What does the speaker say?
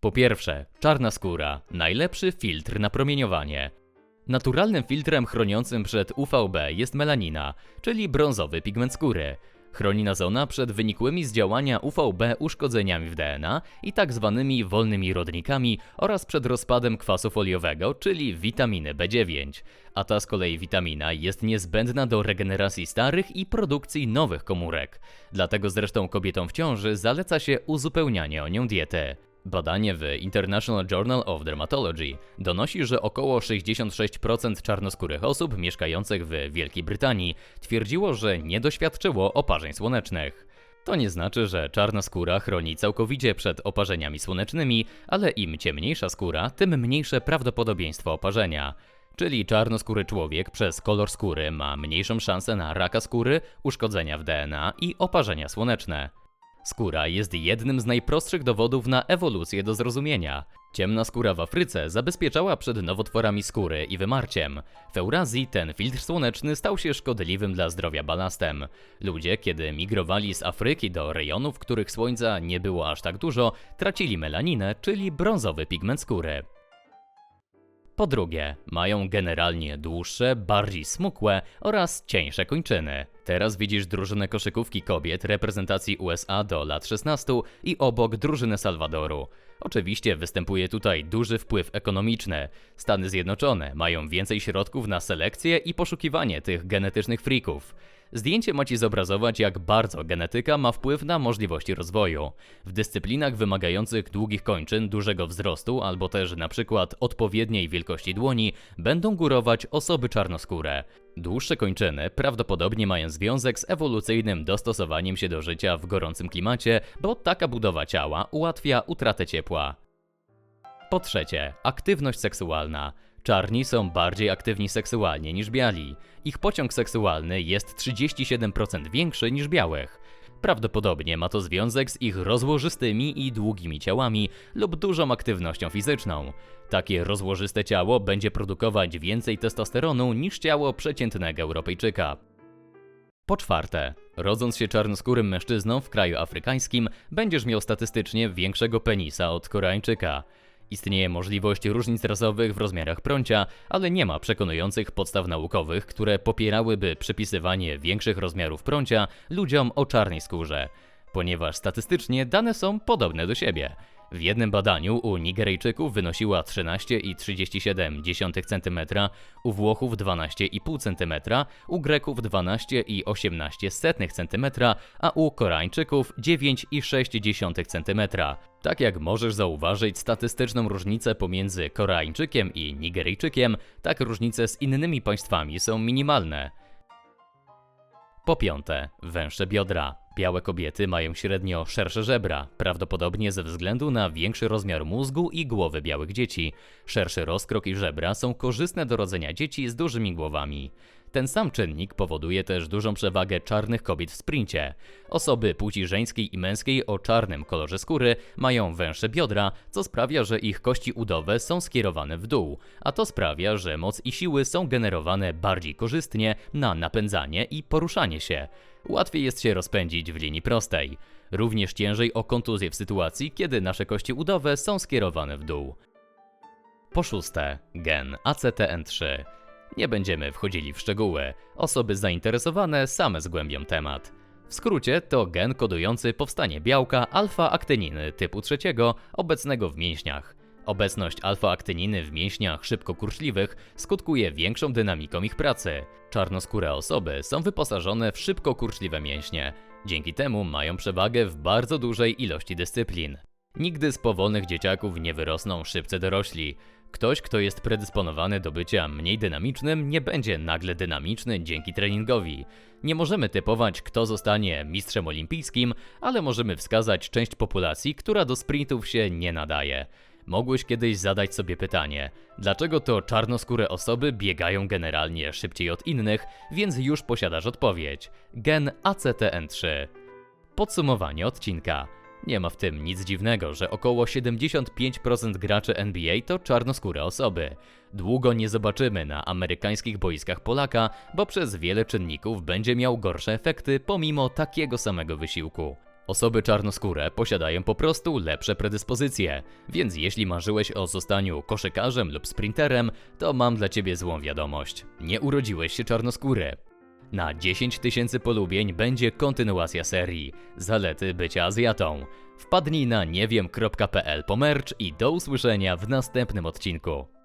Po pierwsze, czarna skóra najlepszy filtr na promieniowanie. Naturalnym filtrem chroniącym przed UVB jest melanina, czyli brązowy pigment skóry. Chroni nas ona przed wynikłymi z działania UVB uszkodzeniami w DNA i tak zwanymi wolnymi rodnikami oraz przed rozpadem kwasu foliowego, czyli witaminy B9. A ta z kolei witamina jest niezbędna do regeneracji starych i produkcji nowych komórek. Dlatego zresztą kobietom w ciąży zaleca się uzupełnianie o nią diety. Badanie w International Journal of Dermatology donosi, że około 66% czarnoskórych osób mieszkających w Wielkiej Brytanii twierdziło, że nie doświadczyło oparzeń słonecznych. To nie znaczy, że czarna skóra chroni całkowicie przed oparzeniami słonecznymi, ale im ciemniejsza skóra, tym mniejsze prawdopodobieństwo oparzenia. Czyli czarnoskóry człowiek przez kolor skóry ma mniejszą szansę na raka skóry, uszkodzenia w DNA i oparzenia słoneczne. Skóra jest jednym z najprostszych dowodów na ewolucję do zrozumienia. Ciemna skóra w Afryce zabezpieczała przed nowotworami skóry i wymarciem. W Eurazji ten filtr słoneczny stał się szkodliwym dla zdrowia balastem. Ludzie, kiedy migrowali z Afryki do rejonów, w których słońca nie było aż tak dużo, tracili melaninę, czyli brązowy pigment skóry. Po drugie, mają generalnie dłuższe, bardziej smukłe oraz cieńsze kończyny. Teraz widzisz drużynę koszykówki kobiet reprezentacji USA do lat 16 i obok drużynę Salwadoru. Oczywiście występuje tutaj duży wpływ ekonomiczny. Stany Zjednoczone mają więcej środków na selekcję i poszukiwanie tych genetycznych frików. Zdjęcie ma ci zobrazować, jak bardzo genetyka ma wpływ na możliwości rozwoju. W dyscyplinach wymagających długich kończyn, dużego wzrostu albo też na przykład odpowiedniej wielkości dłoni będą górować osoby czarnoskóre. Dłuższe kończyny prawdopodobnie mają związek z ewolucyjnym dostosowaniem się do życia w gorącym klimacie, bo taka budowa ciała ułatwia utratę ciepła. Po trzecie, aktywność seksualna. Czarni są bardziej aktywni seksualnie niż biali. Ich pociąg seksualny jest 37% większy niż białych. Prawdopodobnie ma to związek z ich rozłożystymi i długimi ciałami lub dużą aktywnością fizyczną. Takie rozłożyste ciało będzie produkować więcej testosteronu niż ciało przeciętnego Europejczyka. Po czwarte, rodząc się czarnoskórym mężczyzną w kraju afrykańskim, będziesz miał statystycznie większego penisa od Koreańczyka. Istnieje możliwość różnic rasowych w rozmiarach prącia, ale nie ma przekonujących podstaw naukowych, które popierałyby przypisywanie większych rozmiarów prącia ludziom o czarnej skórze, ponieważ statystycznie dane są podobne do siebie. W jednym badaniu u Nigeryjczyków wynosiła 13,37 cm, u Włochów 12,5 cm, u Greków 12,18 cm, a u Koreańczyków 9,6 cm. Tak jak możesz zauważyć statystyczną różnicę pomiędzy Koreańczykiem i Nigeryjczykiem, tak różnice z innymi państwami są minimalne. Po piąte, węższe biodra. Białe kobiety mają średnio szersze żebra, prawdopodobnie ze względu na większy rozmiar mózgu i głowy białych dzieci. Szerszy rozkrok i żebra są korzystne do rodzenia dzieci z dużymi głowami. Ten sam czynnik powoduje też dużą przewagę czarnych kobiet w sprincie. Osoby płci żeńskiej i męskiej o czarnym kolorze skóry mają węższe biodra, co sprawia, że ich kości udowe są skierowane w dół, a to sprawia, że moc i siły są generowane bardziej korzystnie na napędzanie i poruszanie się. Łatwiej jest się rozpędzić w linii prostej. Również ciężej o kontuzję w sytuacji, kiedy nasze kości udowe są skierowane w dół. Po szóste, gen ACTN3. Nie będziemy wchodzili w szczegóły. Osoby zainteresowane same zgłębią temat. W skrócie to gen kodujący powstanie białka alfa-aktyniny typu trzeciego obecnego w mięśniach. Obecność alfa-aktyniny w mięśniach szybko kurczliwych skutkuje większą dynamiką ich pracy. Czarnoskóre osoby są wyposażone w szybko kurczliwe mięśnie. Dzięki temu mają przewagę w bardzo dużej ilości dyscyplin. Nigdy z powolnych dzieciaków nie wyrosną szybcy dorośli. Ktoś, kto jest predysponowany do bycia mniej dynamicznym, nie będzie nagle dynamiczny dzięki treningowi. Nie możemy typować, kto zostanie mistrzem olimpijskim, ale możemy wskazać część populacji, która do sprintów się nie nadaje. Mogłeś kiedyś zadać sobie pytanie, dlaczego to czarnoskóre osoby biegają generalnie szybciej od innych, więc już posiadasz odpowiedź. Gen ACTN3. Podsumowanie odcinka. Nie ma w tym nic dziwnego, że około 75% graczy NBA to czarnoskóre osoby. Długo nie zobaczymy na amerykańskich boiskach Polaka, bo przez wiele czynników będzie miał gorsze efekty pomimo takiego samego wysiłku. Osoby czarnoskóre posiadają po prostu lepsze predyspozycje, więc jeśli marzyłeś o zostaniu koszykarzem lub sprinterem, to mam dla ciebie złą wiadomość. Nie urodziłeś się czarnoskóry. Na 10 tysięcy polubień będzie kontynuacja serii Zalety bycia Azjatą. Wpadnij na niewiem.pl po merch i do usłyszenia w następnym odcinku.